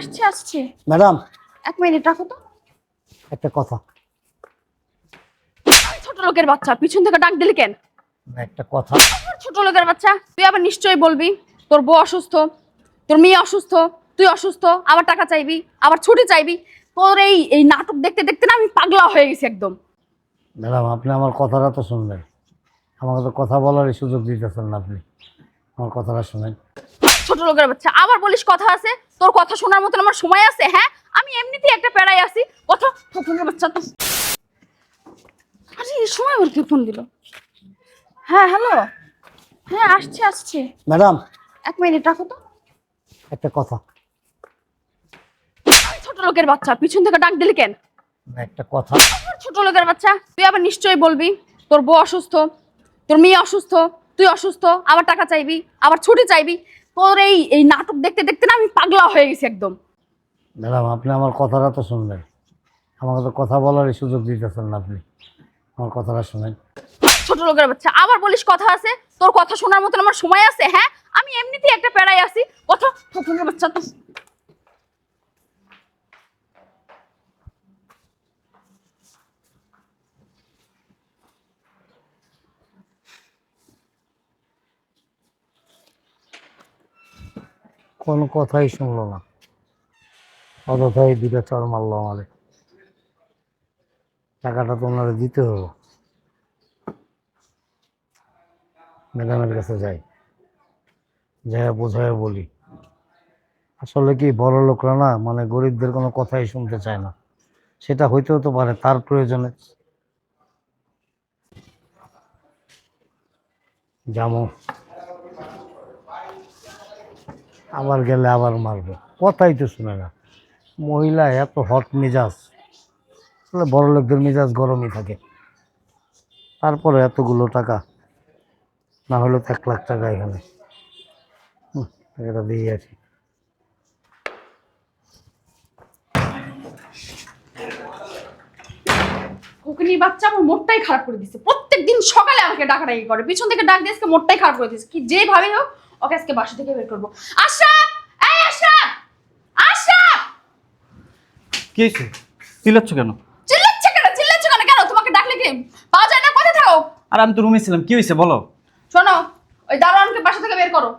আসছে আসছে। ম্যাডাম। এক মিনিট রাখো তো। একটা কথা। ছোট লোকের বাচ্চা পিছন থেকে ডাক দিলি কেন? একটা কথা। ছোট লোকের বাচ্চা তুই আবার নিশ্চয়ই বলবি তোর বউ অসুস্থ তোর মেয়ে অসুস্থ তুই অসুস্থ আবার টাকা চাইবি আবার ছুটি চাইবি তোর এই এই নাটক দেখতে দেখতে না আমি পাগলা হয়ে গেছি একদম। ম্যাডাম আপনি আমার কথাটা তো শুনবেন আমাকে তো কথা বলারই সুযোগ দিতেছেন না আপনি। আমার কথাটা শুনেন। ছোট লোকের বাচ্চা। আবার বলিস কথা আছে? তোর কথা শোনার মতন আমার সময় আছে হ্যাঁ? আমি এমনিতেই একটা প্যারায় আছি। কথা ছোট লোকের বাচ্চা তো। আরে এই সময় ওর কি ফোন দিল? হ্যাঁ হ্যালো। হ্যাঁ আসছে আসছে। ম্যাডাম। এক মিনিট রাখো তো। একটা কথা। ছোট লোকের বাচ্চা পিছন থেকে ডাক দিলি কেন? একটা কথা। ছোট লোকের বাচ্চা তুই আবার নিশ্চয়ই বলবি তোর বউ অসুস্থ তোর মেয়ে অসুস্থ তুই অসুস্থ আবার টাকা চাইবি আবার ছুটি চাইবি। তোর এই এই নাটক দেখতে দেখতে না আমি পাগলা হয়ে গেছি একদম। ম্যাডাম আপনি আমার কথাটা তো শুনবেন আমাকে তো কথা বলারই সুযোগ দিতেছেন না আপনি। আমার কথাটা শুনেন। ছোট লোকের বাচ্চা আবার বলিস কথা আছে? তোর কথা শোনার মতন আমার সময় আছে হ্যাঁ? আমি এমনিতেই একটা প্যারায় আছি। কথা ছোট লোকের বাচ্চা তো কোনো কথাই শুনলো না। অযথাই দুটা চর মারলো আমাদের টাকাটা তো ওনারা দিতে হবে ম্যাডামের কাছে যাই। যাই বোঝায় বলি। আসলে কি বড় লোকরা না মানে গরিবদের কোনো কথাই শুনতে চায় না। সেটা হইতেও তো পারে, তার প্রয়োজনে। যেমন আবার গেলে আবার মারবে। কথাই তো শুনে না। মহিলা এত হট মেজাজ। আসলে বড় লোকদের মেজাজ গরমই থাকে। তারপরে এতগুলো টাকা, না হলে তো এক লাখ টাকা এখানে। টাকাটা দিয়ে আসি। কোকনি বাচ্চা আমার মোটটাই খারাপ করে দিচ্ছে প্রত্যেক দিন সকালে আমাকে ডাকাডাকি করে। পিছন থেকে ডাক দিয়ে মোটটাই খারাপ করে দিচ্ছে কি যেভাবে হোক ওকে আজকে বাসা থেকে বের করব। আশরাফ! এই আশরাফ! আশরাফ! কি হয়েছে? চিল্লাচ্ছ কেন? চিল্লাচ্ছে কেন? চিল্লাচ্ছে কেন? কেন? তোমাকে ডাকলে কি পাওয়া যায় না? কোথায় থাকো? আর আমি তো রুমে ছিলাম কি হয়েছে বলো? শোনো ওই দারোয়ানকে বাসা থেকে বের করো।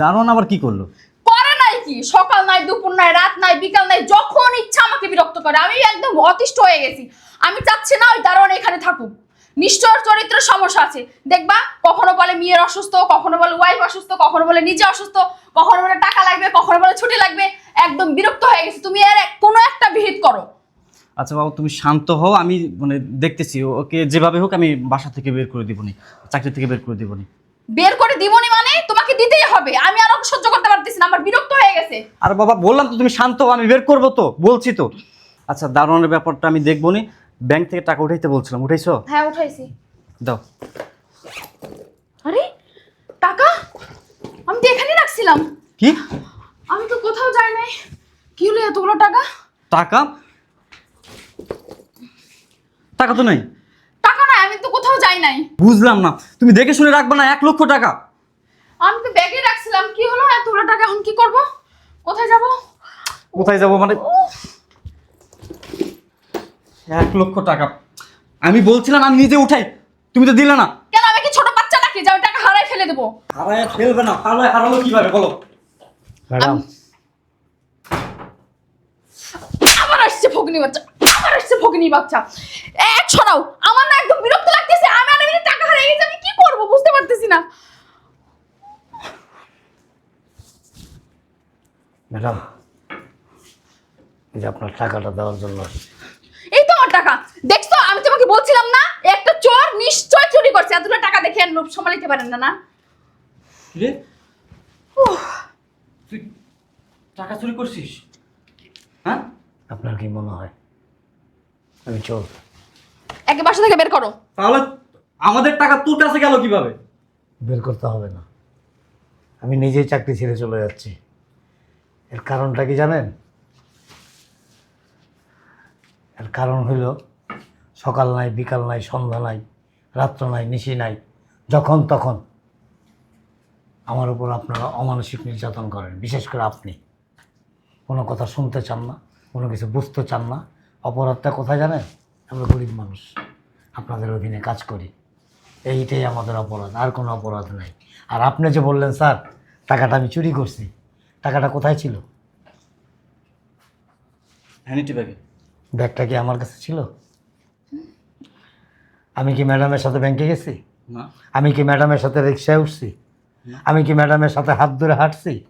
দারোয়ান আবার কি করল? করে নাই কি? সকাল নাই দুপুর নাই রাত নাই বিকাল নাই যখন ইচ্ছা আমাকে বিরক্ত করে। আমি একদম অতিষ্ঠ হয়ে গেছি। আমি চাচ্ছি না ওই দারোয়ান এখানে থাকুক। নিশ্চয় চরিত্র সমস্যা আছে। দেখবা কখনো বলে মেয়ের অসুস্থ কখনো বলে ওয়াইফ অসুস্থ কখনো বলে নিজে অসুস্থ কখনো বলে টাকা লাগবে কখনো বলে ছুটি লাগবে একদম বিরক্ত হয়ে গেছে। তুমি এর কোনো একটা বিহিত করো। আচ্ছা বাবু তুমি শান্ত হও আমি মানে দেখতেছি ওকে যেভাবে হোক আমি বাসা থেকে বের করে দিবনি চাকরি থেকে বের করে দিবনি। বের করে দিবনি মানে? তোমাকে দিতেই হবে। আমি আর সহ্য করতে পারতেছি না আমার বিরক্ত হয়ে গেছে। আর বাবা বললাম তো তুমি শান্ত হও আমি বের করব তো বলছি তো। আচ্ছা দারোয়ানের ব্যাপারটা আমি দেখব নি ব্যাংক থেকে টাকা উঠাইতে বলছিলাম উঠাইছো? হ্যাঁ উঠাইছি। দাও। আরে টাকা? আমি তো এখানে রাখছিলাম। কি? আমি তো কোথাও যাই নাই। কি হলো এতগুলো টাকা? টাকা? টাকা তো নাই। টাকা নাই আমি তো কোথাও যাই নাই। বুঝলাম না। তুমি দেখে শুনে রাখবে না এক লক্ষ টাকা। আমি তো ব্যাগে রাখছিলাম। কি হলো এতগুলো টাকা? এখন কি করব? কোথায় যাব? কোথায় যাব মানে? এক লক্ষ টাকা। আমি বলছিলাম আমি নিজে উঠাই। তুমি তো দিলে না। কেন? আমি কি ছোট বাচ্চা নাকি? যে আমি টাকা হারাই ফেলে দেবো। হারায় ফেলবে না। তাহলে হারালো কীভাবে? বলো। ম্যাডাম আবার আসছে ফগনি বাচ্চা। আবার আসছে ফগনি বাচ্চা। এক ছড়াও। আমার না একদম বিরক্ত লাগতেছে। আমি আর এমনি টাকা হারিয়ে গেছে। আমি কি করব? বুঝতে পারতেছি না। ম্যাডাম এই যে আপনার টাকাটা দেওয়ার জন্য এই তো আমার টাকা দেখছ আমি তোমাকে বলছিলাম না একটা চোর নিশ্চয় চুরি করছে। এতগুলো টাকা দেখে আর লোভ সামলাইতে পারেন না না? রে? তুই টাকা চুরি করছিস? হ্যাঁ? আপনার কি মনে হয়? আমি চোর। একে বাসা থেকে বের করো। তাহলে আমাদের টাকা তোর কাছে গেল কীভাবে? বের করতে হবে না। আমি নিজেই চাকরি ছেড়ে চলে যাচ্ছি। এর কারণটা কি জানেন? এর কারণ হইল সকাল নাই বিকাল নাই সন্ধ্যা নাই রাত্র নাই নিশি নাই যখন তখন আমার উপর আপনারা অমানসিক নির্যাতন করেন বিশেষ করে আপনি। কোনো কথা শুনতে চান না কোনো কিছু বুঝতে চান না অপরাধটা কোথায় জানেন? আমরা গরিব মানুষ আপনাদের অধীনে কাজ করি। এইটাই আমাদের অপরাধ আর কোনো অপরাধ নাই। আর আপনি যে বললেন স্যার টাকাটা আমি চুরি করছি টাকাটা কোথায় ছিল? ব্যাগে। ব্যাগটা কি আমার কাছে ছিল? আমি কি ম্যাডামের সাথে ব্যাংকে গেছি? আমি কি ম্যাডামের সাথে রিক্সায় উঠছি? আমি কি ম্যাডামের সাথে হাত ধরে হাঁটছি?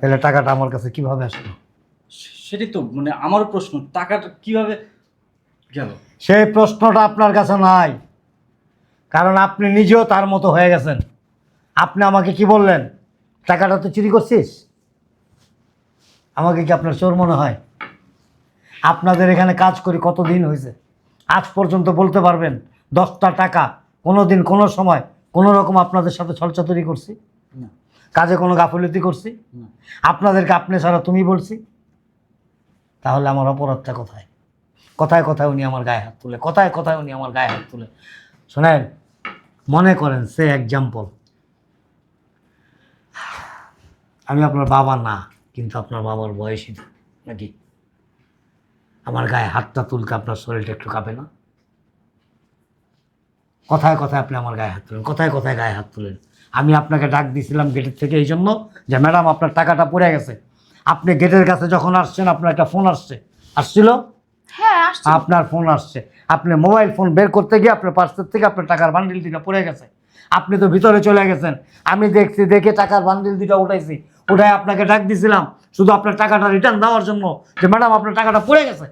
তাহলে টাকাটা আমার কাছে কীভাবে আসলো? সে- সেটাই তো মানে আমারও প্রশ্ন টাকাটা কীভাবে গেল? সেই প্রশ্নটা আপনার কাছে নাই। কারণ আপনি নিজেও তার মতো হয়ে গেছেন। আপনি আমাকে কি বললেন? টাকাটা তো চুরি করছিস? আমাকে কি আপনার চোর মনে হয়? আপনাদের এখানে কাজ করি কতদিন হয়েছে? আজ পর্যন্ত বলতে পারবেন? দশটা টাকা কোনো দিন কোনো সময় কোনো রকম আপনাদের সাথে ছলচাতুরি করছি? কাজে কোনো গাফিলতি করছি? আপনাদেরকে আপনি ছাড়া তুমি বলছি? তাহলে আমার অপরাধটা কোথায়? কথায় কথায় উনি আমার গায়ে হাত তুলে? কথায় কথায় উনি আমার গায়ে হাত তুলে? শোনেন মনে করেন সে এক্সাম্পল আমি আপনার বাবা না কিন্তু আপনার বাবার বয়সী নাকি? আমার গায়ে হাতটা তুলতে আপনার শরীরটা একটু কাঁপে না? কথায় কথায় আপনি আমার গায়ে হাত তুলেন কথায় কথায় গায়ে হাত তুলেন। আমি আপনাকে ডাক দিয়েছিলাম গেটের থেকে এই জন্য যে ম্যাডাম আপনার টাকাটা পড়ে গেছে। আপনি গেটের কাছে যখন আসছেন আপনার একটা ফোন আসছে। আসছিল? হ্যাঁ আপনার ফোন আসছে। আপনি মোবাইল ফোন বের করতে গিয়ে আপনার পার্সের থেকে আপনার টাকার বান্ডিল দুটা পড়ে গেছে। আপনি তো ভিতরে চলে গেছেন। আমি দেখছি দেখে টাকার বান্ডিল দুটা উঠাইছি। উঠাই আপনাকে ডাক দিছিলাম শুধু আপনার টাকাটা রিটার্ন দেওয়ার জন্য যে ম্যাডাম আপনার টাকাটা পড়ে গেছে।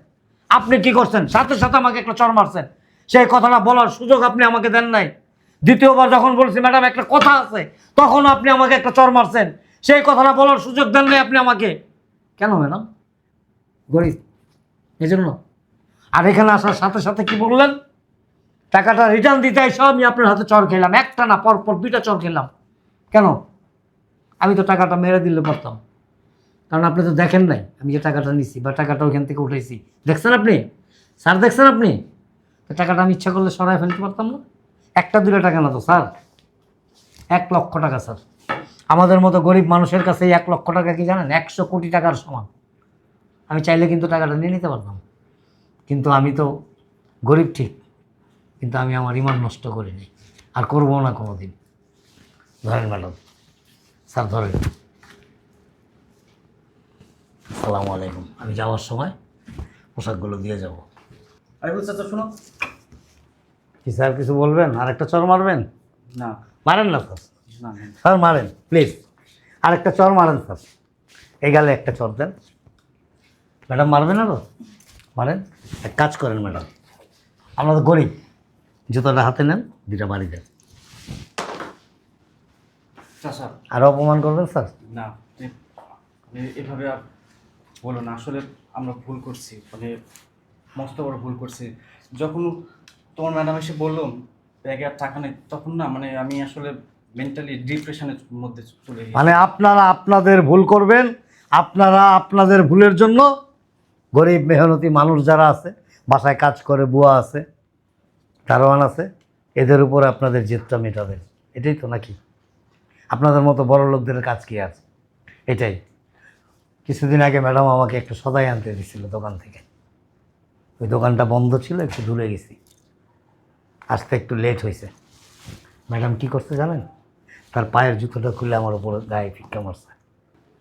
আপনি কি করছেন? সাথে সাথে আমাকে একটা চর মারছেন। সেই কথাটা বলার সুযোগ আপনি আমাকে দেন নাই। দ্বিতীয়বার যখন বলছি, ম্যাডাম, একটা কথা আছে। তখন আপনি আমাকে একটা চর মারছেন। সেই কথাটা বলার সুযোগ দেন নাই আপনি আমাকে। কেন, ম্যাডাম? গরিব এই জন্য আর এখানে আসার সাথে সাথে কি বললেন? টাকাটা রিটার্ন দিতে এসে আমি আপনার হাতে চর খেলাম। একটা না পর পর দুইটা চর খেলাম। কেন? আমি তো টাকাটা মেরে দিলে পারতাম কারণ আপনি তো দেখেন নাই, আমি যে টাকাটা নিছি বা টাকাটা ওইখান থেকে উঠাইছি। দেখছেন আপনি? স্যার, দেখছেন আপনি? টাকাটা আমি ইচ্ছা করলে সরাই ফেলতে পারতাম না। একটা দুটো টাকা না তো, স্যার। এক লক্ষ টাকা, স্যার। আমাদের মতো গরিব মানুষের কাছে এক লক্ষ টাকা কি জানেন? একশো কোটি টাকার সমান। আমি চাইলে কিন্তু টাকাটা নিয়ে নিতে পারতাম। কিন্তু আমি তো গরিব ঠিক। কিন্তু আমি আমার ইমান নষ্ট করিনি আর করব না কোনো দিন ধরেন ম্যাডাম। স্যার, ধরেন। আসসালামু আলাইকুম। আমি যাওয়ার সময় পোশাকগুলো দিয়ে যাব। আরে বলছে তো শোনো। কি স্যার কিছু বলবেন? আর একটা চর মারবেন? না। মারেন না স্যার। কিছু না। স্যার মারেন প্লিজ আরেকটা চর মারেন স্যার। এই গালে একটা চর দেন। ম্যাডাম মারবেন না তো মারেন। এক কাজ করেন ম্যাডাম। আমরা তো গরিব। জুতোটা হাতে নেন দুটা বাড়ি দেন। চাচা আরও অপমান করবেন স্যার? না এভাবে আর বলো না। আসলে আমরা ভুল করছি। মানে মস্ত বড় ভুল করছি। যখন তোমার ম্যাডাম এসে বলল, ব্যাগে আর টাকা নেই, তখন না মানে আমি আসলে মেন্টালি ডিপ্রেশনের মধ্যে চলে মানে আপনারা আপনাদের ভুল করবেন, আপনারা আপনাদের ভুলের জন্য গরিব, মেহনতি মানুষ যারা আছে, বাসায় কাজ করে, বুয়া আছে, দারোয়ান আছে, এদের উপরে আপনাদের জেদটা মেটাবেন এটাই তো নাকি? আপনাদের মতো বড় লোকদের কাজ কি আছে? এটাই। কিছুদিন আগে ম্যাডাম আমাকে একটু সদাই আনতে দিছিল দোকান থেকে। ওই দোকানটা বন্ধ ছিল একটু দূরে গেছি। আসতে একটু লেট হয়েছে। ম্যাডাম কি করতে জানেন? তার পায়ের জুতোটা খুলে আমার উপরে গায়ে ফিক্কা মারছে।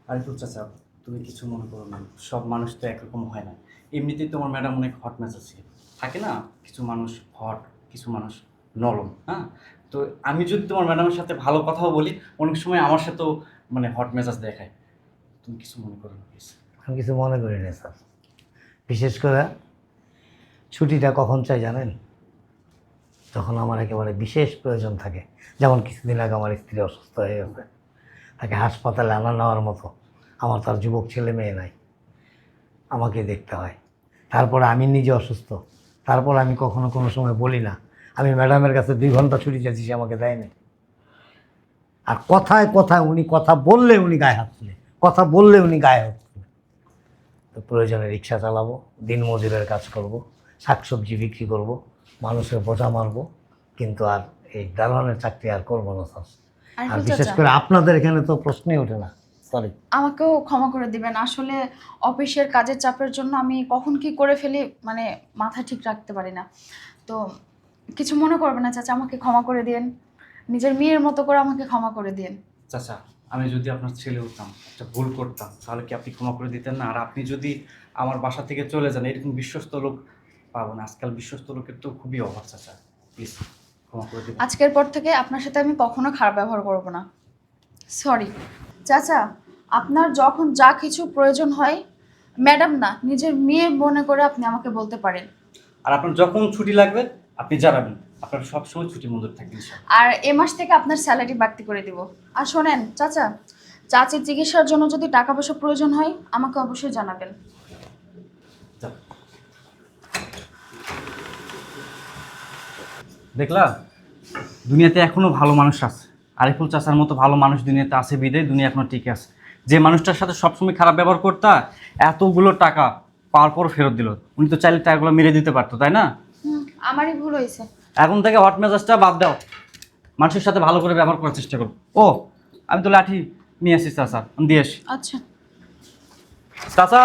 আরে তো চাচা তুমি কিছু মনে করো না। সব মানুষ তো একরকম হয় না। এমনিতেই তোমার ম্যাডাম অনেক হট মেজাজ থাকে না কিছু মানুষ হট কিছু মানুষ নরম হ্যাঁ? তো আমি যদি তোমার ম্যাডামের সাথে ভালো কথাও বলি অনেক সময় আমার সাথেও মানে হট মেজাজ দেখায়। তুমি কিছু মনে করো না প্লিজ আমি কিছু মনে করি না স্যার। বিশেষ করে ছুটিটা কখন চাই জানেন? যখন আমার একেবারে বিশেষ প্রয়োজন থাকে। যেমন কিছুদিন আগে আমার স্ত্রী অসুস্থ হয়ে গেছে। তাকে হাসপাতালে আনা নেওয়ার মতো আমার তার যুবক ছেলে মেয়ে নাই। আমাকে দেখতে হয়। তারপরে আমি নিজে অসুস্থ। তারপর আমি কখনো কোনো সময় বলি না। আমি ম্যাডামের কাছে দুই ঘণ্টা ছুটি চাইছি, সে আমাকে দেয়নি। আর কথায় কথায় উনি কথা বললে উনি গায়ে হাত তুলে। কথা বললে উনি গায়ে হাত তুলে। তো প্রয়োজনে রিক্সা চালাবো দিন মজুরের কাজ করব। শাকসবজি বিক্রি করব মানুষের বোঝা মারবো কিন্তু আর এই দালানের চাকরি আর করব না স্যার। আর বিশেষ করে আপনাদের এখানে তো প্রশ্নই ওঠে না সরি আমাকেও ক্ষমা করে দিবেন। আসলে অফিসের কাজের চাপের জন্য আমি কখন কি করে ফেলি মানে মাথা ঠিক রাখতে পারি না। তো কিছু মনে করবে না চাচা আমাকে ক্ষমা করে দিন নিজের মেয়ের মতো করে আমাকে ক্ষমা করে দিন চাচা আমি যদি আপনার ছেলে হতাম একটা ভুল করতাম তাহলে কি আপনি ক্ষমা করে দিতেন না? আর আপনি যদি আমার বাসা থেকে চলে যান এরকম বিশ্বস্ত লোক পাবো না। আজকাল বিশ্বস্ত লোকের তো খুবই অভাব চাচা। প্লিজ ক্ষমা করে দিবেন। আজকের পর থেকে আপনার সাথে আমি কখনো খারাপ ব্যবহার করব না। সরি চাচা আপনার যখন যা কিছু প্রয়োজন হয় ম্যাডাম না নিজের মেয়ে মনে করে আপনি আমাকে বলতে পারেন। আর আপনার যখন ছুটি লাগবে আপনি জানাবেন। আপনার সবসময় ছুটি মঞ্জুর থাকবে আর এ মাস থেকে আপনার স্যালারি বাড়তি করে দিব। আর শোনেন চাচা চাচির চিকিৎসার জন্য যদি টাকা পয়সা প্রয়োজন হয় আমাকে অবশ্যই জানাবেন। দেখলা? দুনিয়াতে এখনও ভালো মানুষ আছে। আরিফুল চাচার মতো ভালো মানুষ দুনিয়াতে আছে বিদে দুনিয়া এখনও টিকে আছে। যে মানুষটার সাথে সবসময় খারাপ ব্যবহার করতা এতগুলো টাকা পাওয়ার পর ফেরত দিল। উনি তো চাইলে টাকাগুলো মেরে দিতে পারতো তাই না? আমারই ভুল হয়েছে। এখন থেকে হট মেজাজটা বাদ দাও। মানুষের সাথে ভালো করে ব্যবহার করার চেষ্টা করো। ও আমি তো লাঠি নিয়ে আসি চাচা। দিয়ে আসি। আচ্ছা। চাচা!